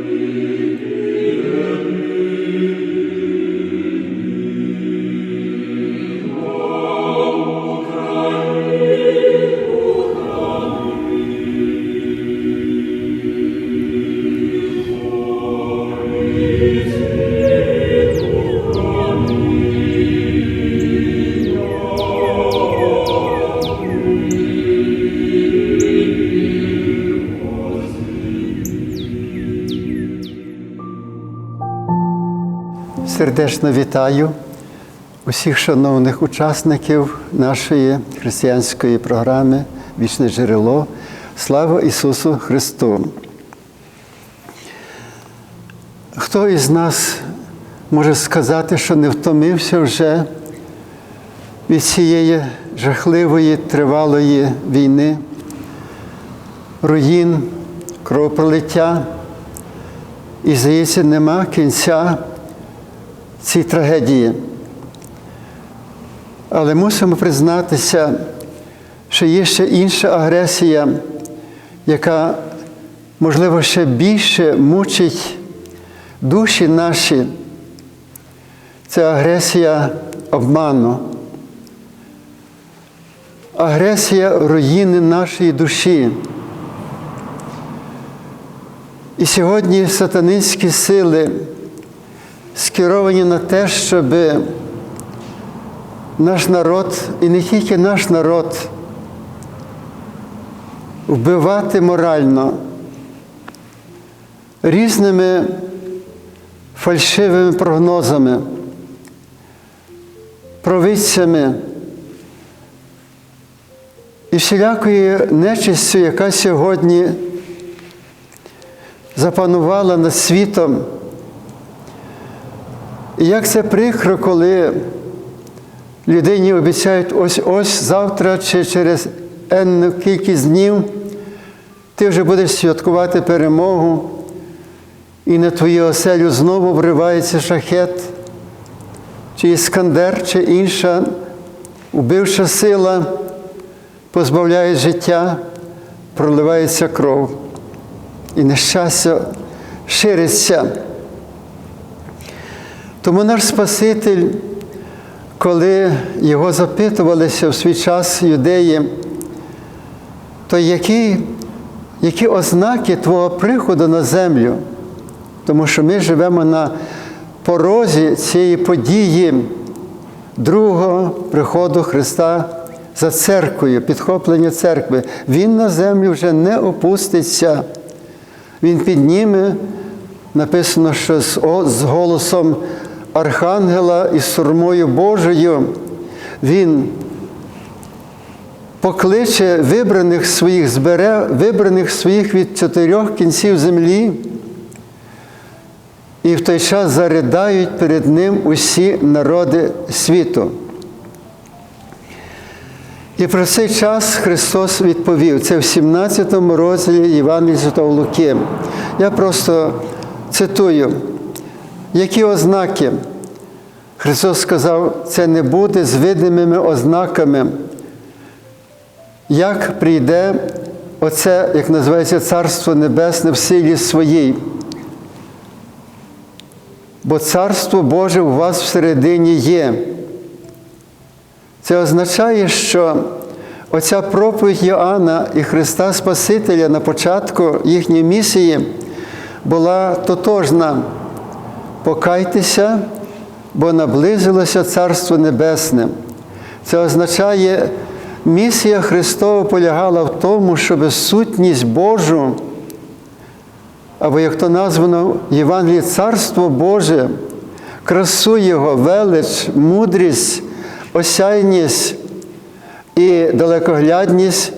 Amen. Сердечно вітаю усіх шановних учасників нашої християнської програми Вічне джерело. Слава Ісусу Христу! Хто із нас може сказати, що не втомився вже від цієї жахливої тривалої війни, руїн, кровопролиття? І, здається, нема кінця цій трагедії. Але мусимо признатися, що є ще інша агресія, яка, можливо, ще більше мучить душі наші. Це агресія обману, агресія руїни нашої душі. І сьогодні сатанинські сили скеровані на те, щоб наш народ, і не тільки наш народ, вбивати морально різними фальшивими прогнозами, провидцями і всілякою нечистю, яка сьогодні запанувала над світом. І як це прикро, коли людині обіцяють ось-ось завтра чи через енну кількість днів ти вже будеш святкувати перемогу, і на твою оселю знову вривається шахет, чи іскандер, чи інша убивша сила позбавляє життя, проливається кров, і нещастя шириться. Тому наш Спаситель, коли його запитувалися в свій час юдеї, то які, які ознаки Твого приходу на землю? Тому що ми живемо на порозі цієї події другого приходу Христа за церквою, підхоплення церкви. Він на землю вже не опуститься. Він підніме, написано, що з голосом Архангела і сурмою Божою, Він покличе вибраних своїх, збере вибраних своїх від чотирьох кінців землі, і в той час заридають перед Ним усі народи світу. І про цей час Христос відповів. Це в 17 розділі Євангелія Святого Луки. Я просто цитую. Які ознаки? Христос сказав, це не буде з видимими ознаками. Як прийде оце, як називається Царство Небесне в силі своїй? Бо Царство Боже у вас всередині є. Це означає, що оця проповідь Йоанна і Христа Спасителя на початку їхньої місії була тотожна. Покайтеся, бо наблизилося Царство Небесне. Це означає, місія Христова полягала в тому, щоб сутність Божу, або як то названо в Євангелії Царство Боже, красу Його, велич, мудрість, осяйність і далекоглядність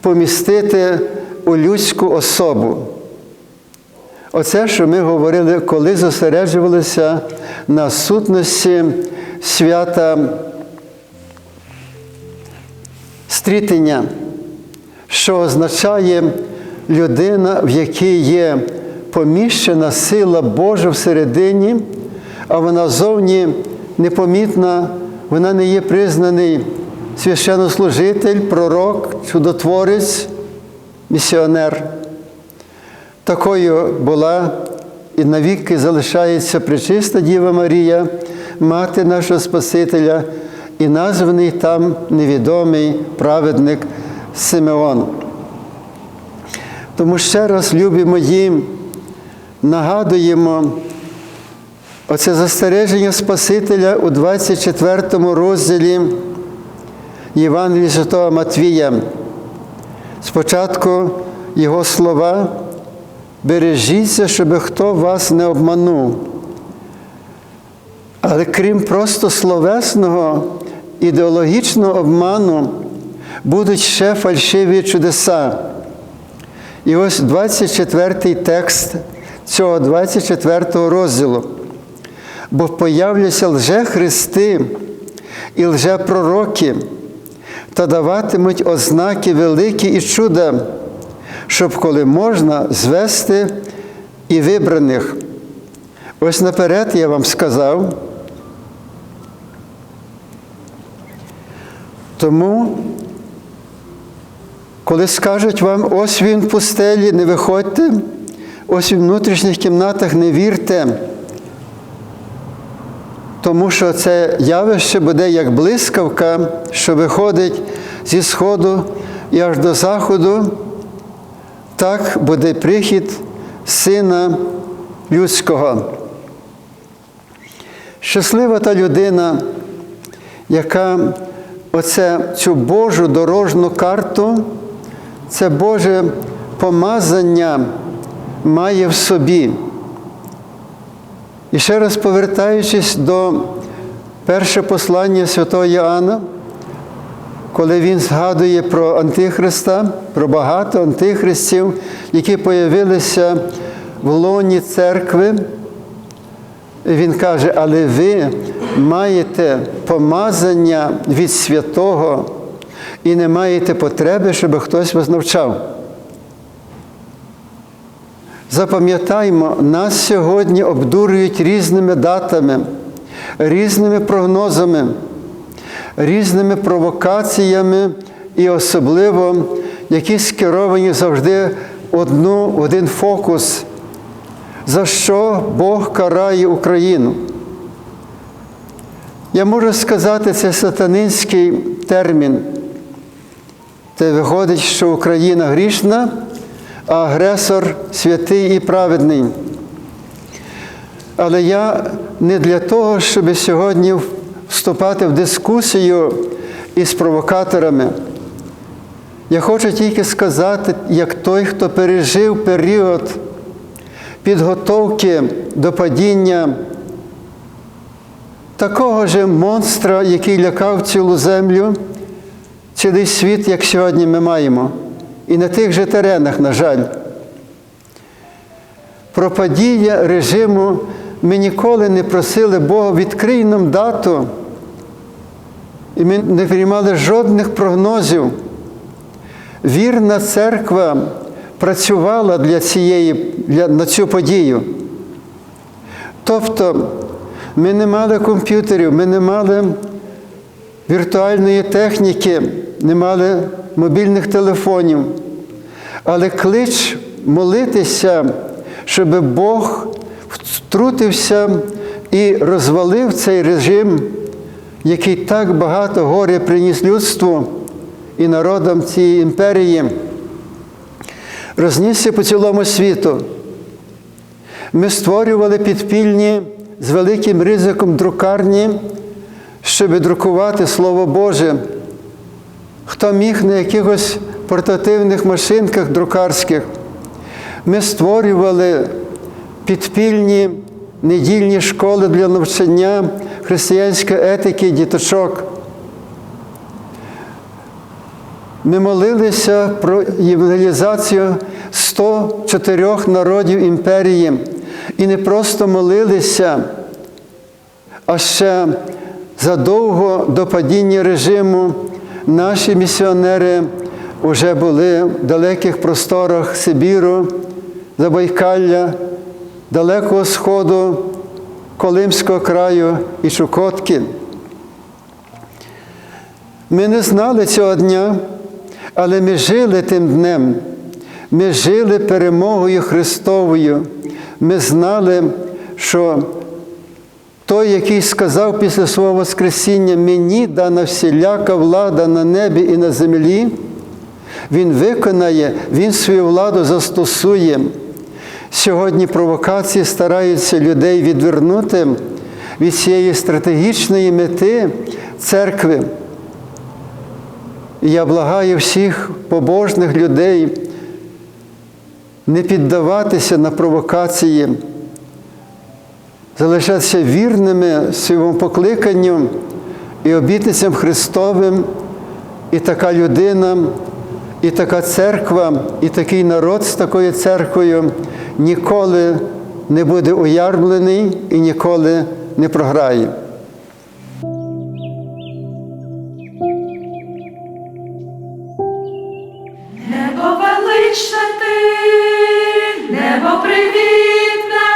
помістити у людську особу. Оце, що ми говорили, коли зосереджувалися на сутності свята стрітення, що означає людина, в якій є поміщена сила Божа всередині, а вона зовні непомітна, вона не є признаний священнослужитель, пророк, чудотворець, місіонер. Такою була і навіки залишається пречиста Діва Марія, мати нашого Спасителя, і названий там невідомий праведник Симеон. Тому ще раз, любі мої, нагадуємо оце застереження Спасителя у 24 розділі Євангелії Святого Матвія. Спочатку його слова бережіться, щоб хто вас не обманув. Але крім просто словесного, ідеологічного обману, будуть ще фальшиві чудеса. І ось 24 текст цього 24 розділу. Бо появляться лже-христи і лже-пророки, та даватимуть ознаки великі і чуда, щоб коли можна звести і вибраних. Ось наперед я вам сказав. Тому, коли скажуть вам, ось він в пустелі, не виходьте, ось він в внутрішніх кімнатах не вірте, тому що це явище буде як блискавка, що виходить зі сходу і аж до заходу, так буде прихід Сина Людського. Щаслива та людина, яка оце, цю Божу дорожну карту, це Боже помазання має в собі. І ще раз повертаючись до перше послання святого Іоанна, коли він згадує про Антихриста, про багато антихристів, які появилися в лоні церкви, він каже, але ви маєте помазання від святого і не маєте потреби, щоб хтось вас навчав. Запам'ятаймо, нас сьогодні обдурюють різними датами, різними прогнозами, різними провокаціями і особливо, які скеровані завжди одну, один фокус, за що Бог карає Україну. Я можу сказати, це сатанинський термін. Це виходить, що Україна грішна, а агресор святий і праведний. Але я не для того, щоб сьогодні вступати в дискусію із провокаторами. Я хочу тільки сказати, як той, хто пережив період підготовки до падіння такого же монстра, який лякав цілу землю, цілий світ, як сьогодні ми маємо. І на тих же теренах, на жаль. Про падіння режиму ми ніколи не просили Бога, відкрий нам дату. І ми не приймали жодних прогнозів. Вірна церква працювала для цієї, для, на цю подію. Тобто ми не мали комп'ютерів, ми не мали віртуальної техніки, не мали мобільних телефонів. Але клич молитися, щоб Бог втрутився і розвалив цей режим, який так багато горя приніс людству і народам цієї імперії, рознісся по цілому світу. Ми створювали підпільні з великим ризиком друкарні, щоб друкувати Слово Боже. Хто міг на якихось портативних машинках друкарських, ми створювали підпільні недільні школи для навчання християнської етики діточок. Ми молилися про євангелізацію 104 народів імперії. І не просто молилися, а ще задовго до падіння режиму наші місіонери вже були в далеких просторах Сибіру, Забайкалля, Далекого Сходу, Колимського краю і Чукотки. Ми не знали цього дня, але ми жили тим днем. Ми жили перемогою Христовою. ми знали, що той, який сказав після свого Воскресіння, мені дана всіляка влада на небі і на землі, він виконає, він свою владу застосує. Сьогодні провокації стараються людей відвернути від цієї стратегічної мети церкви. І я благаю всіх побожних людей не піддаватися на провокації, залишатися вірними своєму покликанню і обітницям Христовим, і така людина, і така церква, і такий народ з такою церквою ніколи не буде уярмлений і ніколи не програє. Небо величне ти, небо привітне,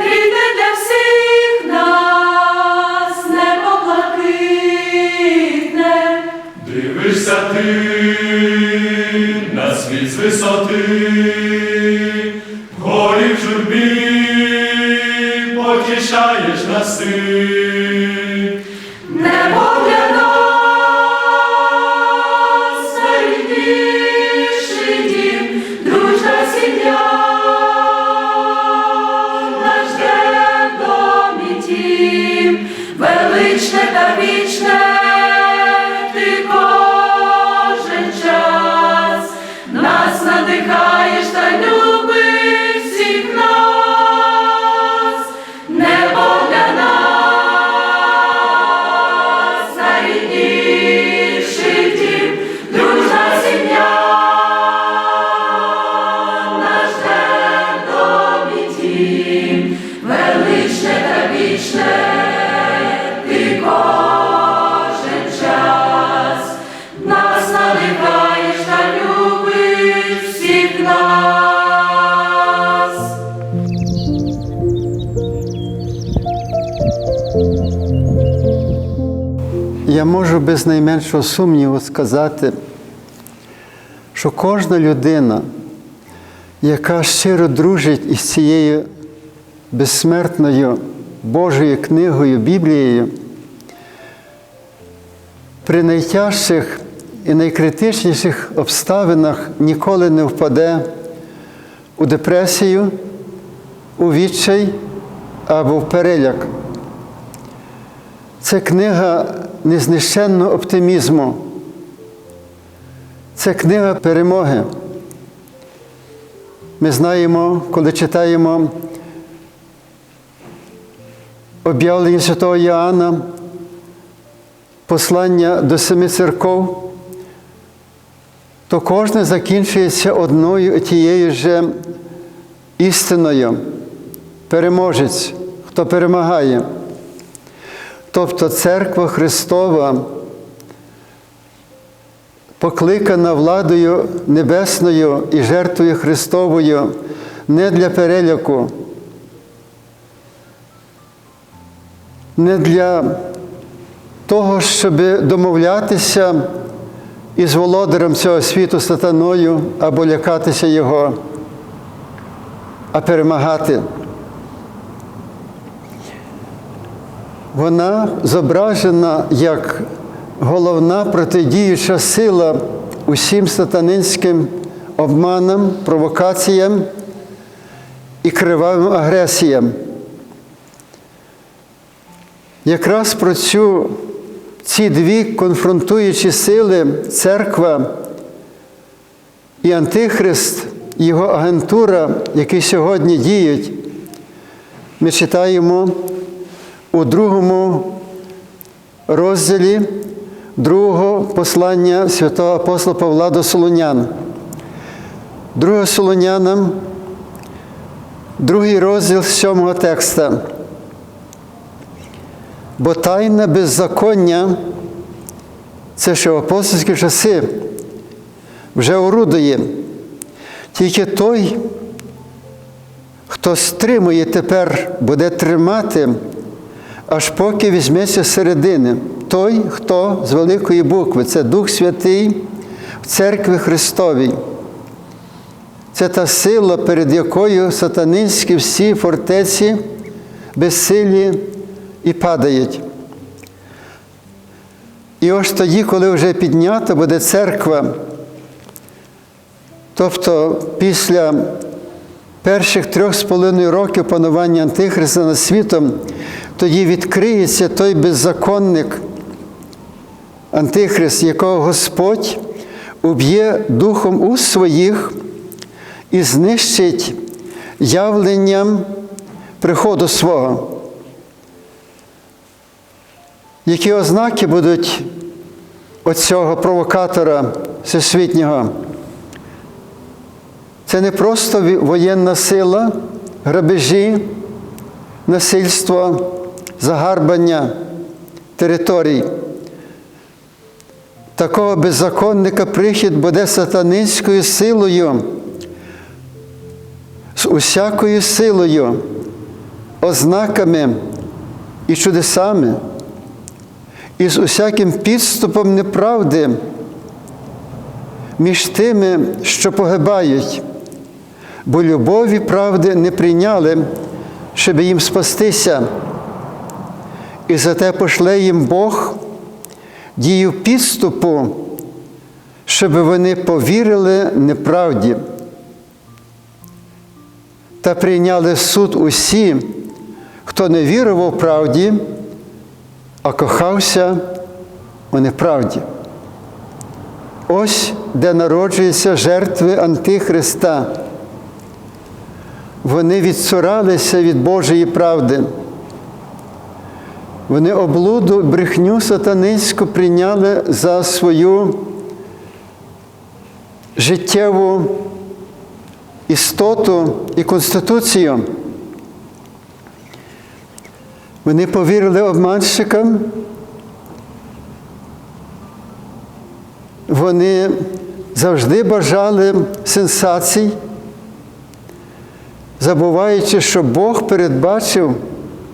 рідне для всіх нас, небо блакитне. Дивишся ти на світ з висоти, nascer. Величне та вічне, ти кожен час нас надихаєш та любиш всіх нас. Я можу без найменшого сумніву сказати, що кожна людина, яка щиро дружить із цією безсмертною Божою книгою, Біблією, при найтяжчих і найкритичніших обставинах ніколи не впаде у депресію, у відчай або в переляк. Це книга незнищенного оптимізму. Це книга перемоги. Ми знаємо, коли читаємо об'явлення Святого Іоанна, послання до семи церков, то кожне закінчується одною тією же істиною. Переможець, хто перемагає. Тобто церква Христова покликана владою небесною і жертвою Христовою не для переляку, не для того, щоб домовлятися із володарем цього світу сатаною або лякатися його, а перемагати. Вона зображена як головна протидіюча сила усім сатанинським обманам, провокаціям і кривавим агресіям. Якраз про цю, ці дві конфронтуючі сили церква і Антихрист, його агентура, які сьогодні діють, ми читаємо у другому розділі другого послання святого апостола Павла до Солонян. Друге Солонянам, другий розділ сьомого текста. Бо тайна беззаконня, це ще в апостольські часи, вже орудує. Тільки той, хто стримує тепер, буде тримати, аж поки візьметься середини. Той, хто з великої букви, це Дух Святий в церкві Христовій. Це та сила, перед якою сатанинські всі фортеці безсилі і падають. І ось тоді, коли вже піднята буде церква, тобто після перших трьох з половиною років панування Антихриста над світом, тоді відкриється той беззаконник, Антихрист, якого Господь уб'є духом уст своїх і знищить явленням приходу свого. Які ознаки будуть оцього провокатора всесвітнього? Це не просто воєнна сила, грабежі, насильство, загарбання територій. Такого беззаконника прихід буде сатанинською силою, з усякою силою, ознаками і чудесами, і з усяким підступом неправди між тими, що погибають, бо любові правди не прийняли, щоб їм спастися. І зате пошле їм Бог дію підступу, щоб вони повірили неправді та прийняли суд усі, хто не вірував правді, а кохався у неправді. Ось де народжуються жертви Антихриста. Вони відсуралися від Божої правди. Вони облуду, брехню сатанинську прийняли за свою життєву істоту і конституцію. Вони повірили обманщикам, вони завжди бажали сенсацій, забуваючи, що Бог передбачив,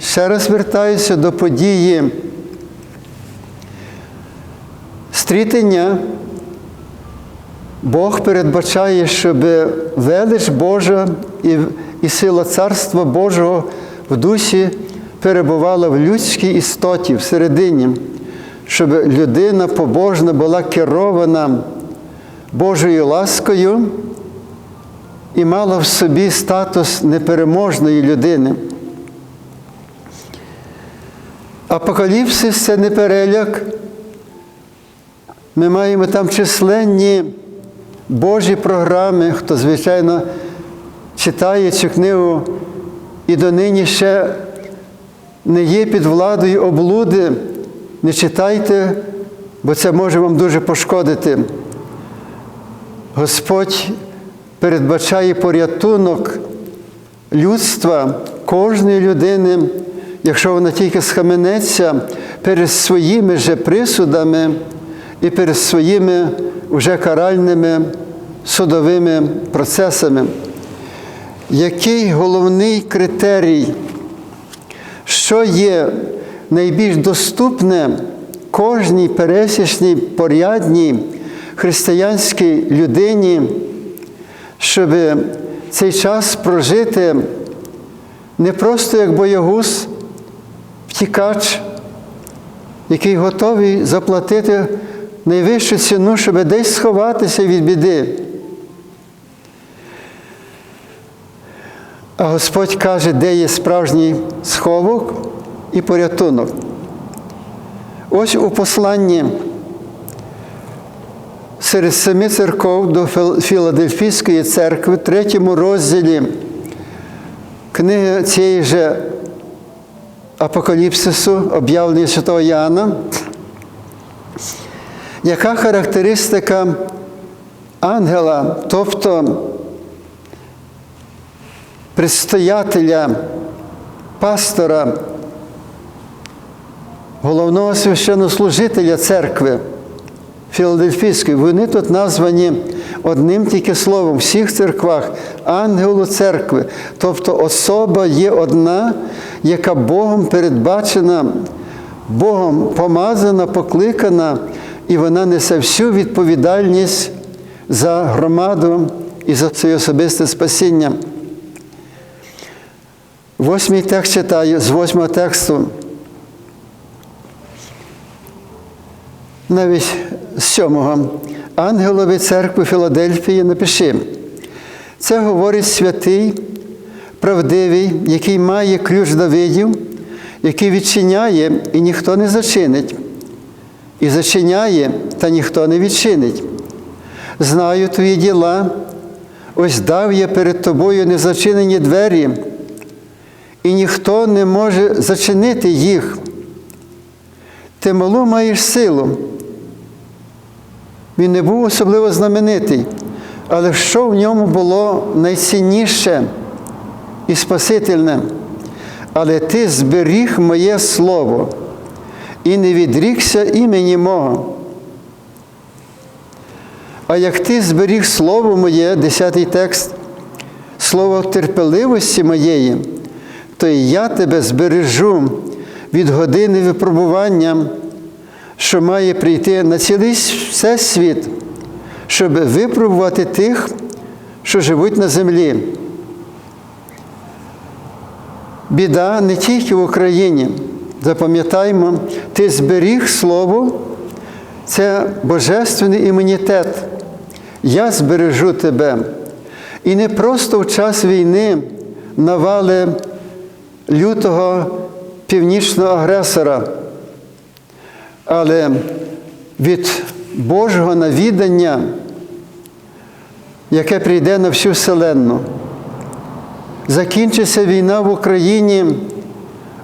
ще раз вертаюся до події стрітення. Бог передбачає, щоб велич Божа і, і сила Царства Божого в душі перебувала в людській істоті всередині, щоб людина побожна була керована Божою ласкою і мала в собі статус непереможної людини. Апокаліпсис це не переляк. Ми маємо там численні Божі програми, хто, звичайно, читає цю книгу і донині ще не є під владою облуди, не читайте, бо це може вам дуже пошкодити. Господь передбачає порятунок людства, кожної людини, якщо вона тільки схаменеться перед своїми же присудами і перед своїми вже каральними судовими процесами. Який головний критерій, що є найбільш доступне кожній пересічній порядній християнській людині, щоб цей час прожити не просто як боягуз, втікач, який готовий заплатити найвищу ціну, щоб десь сховатися від біди. А Господь каже, де є справжній сховок і порятунок. Ось у посланні серед семи церков до Філадельфійської церкви, в третьому розділі книги цієї же Апокаліпсису, об'явлення Святого Яна, яка характеристика ангела, тобто предстоятеля, пастора, головного священнослужителя церкви Філадельфійської, вони тут названі одним тільки словом в всіх церквах ангелу церкви. Тобто особа є одна, яка Богом передбачена, Богом помазана, покликана, і вона несе всю відповідальність за громаду і за своє особисте спасіння. Восьмий текст читаю з восьмого тексту. Навіть з сьомого. Ангелові церкви Філадельфії напиши. Це говорить святий, правдивий, який має ключ Давидів, який відчиняє і ніхто не зачинить, і зачиняє, та ніхто не відчинить. Знаю твої діла, ось дав я перед тобою незачинені двері, і ніхто не може зачинити їх. Ти малу маєш силу. Він не був особливо знаменитий, але що в ньому було найцінніше і спасительне? Але ти зберіг моє слово і не відрікся імені мого. А як ти зберіг слово моє, 10 текст, слово терпеливості моєї, то і я тебе збережу від години випробування, що має прийти на цілий всесвіт, щоб випробувати тих, що живуть на землі. Біда не тільки в Україні. Запам'ятаймо, ти зберіг слово, це божественний імунітет. Я збережу тебе. І не просто в час війни навали лютого північного агресора, але від Божого навідання, яке прийде на всю вселенну. Закінчиться війна в Україні,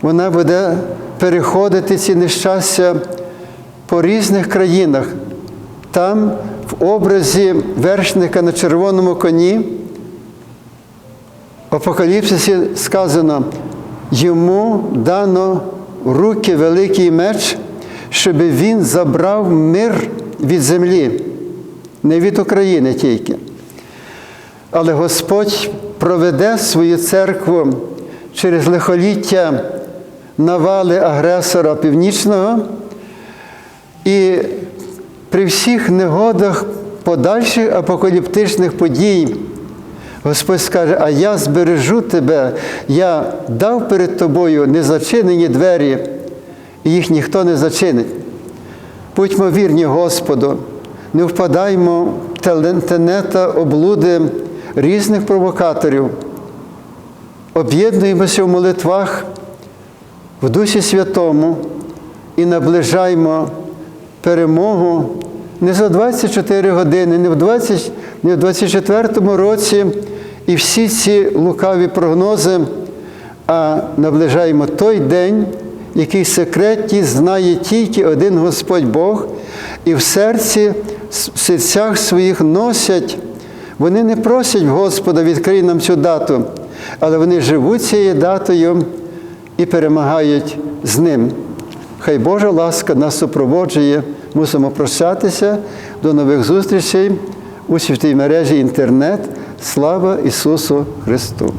вона буде переходити ці нещастя по різних країнах. Там, в образі вершника на червоному коні, в Апокаліпсисі сказано, йому дано руки великий меч, щоб він забрав мир від землі, не від України тільки. Але Господь проведе свою церкву через лихоліття навали агресора північного і при всіх негодах подальших апокаліптичних подій. Господь скаже, а я збережу тебе, я дав перед тобою незачинені двері, і їх ніхто не зачинить. Будьмо вірні Господу, не впадаймо в тенета облуди різних провокаторів, об'єднуємося в молитвах в Дусі Святому і наближаємо перемогу не за 24 години, не в 20, не в 24 році і всі ці лукаві прогнози, а наближаємо той день, який секретні знає тільки один Господь Бог, і в серці, в серцях своїх носять. Вони не просять Господа, відкрий нам цю дату, але вони живуть цією датою і перемагають з ним. Хай Божа ласка нас супроводжує. Мусимо прощатися. До нових зустрічей у святій мережі інтернет. Слава Ісусу Христу!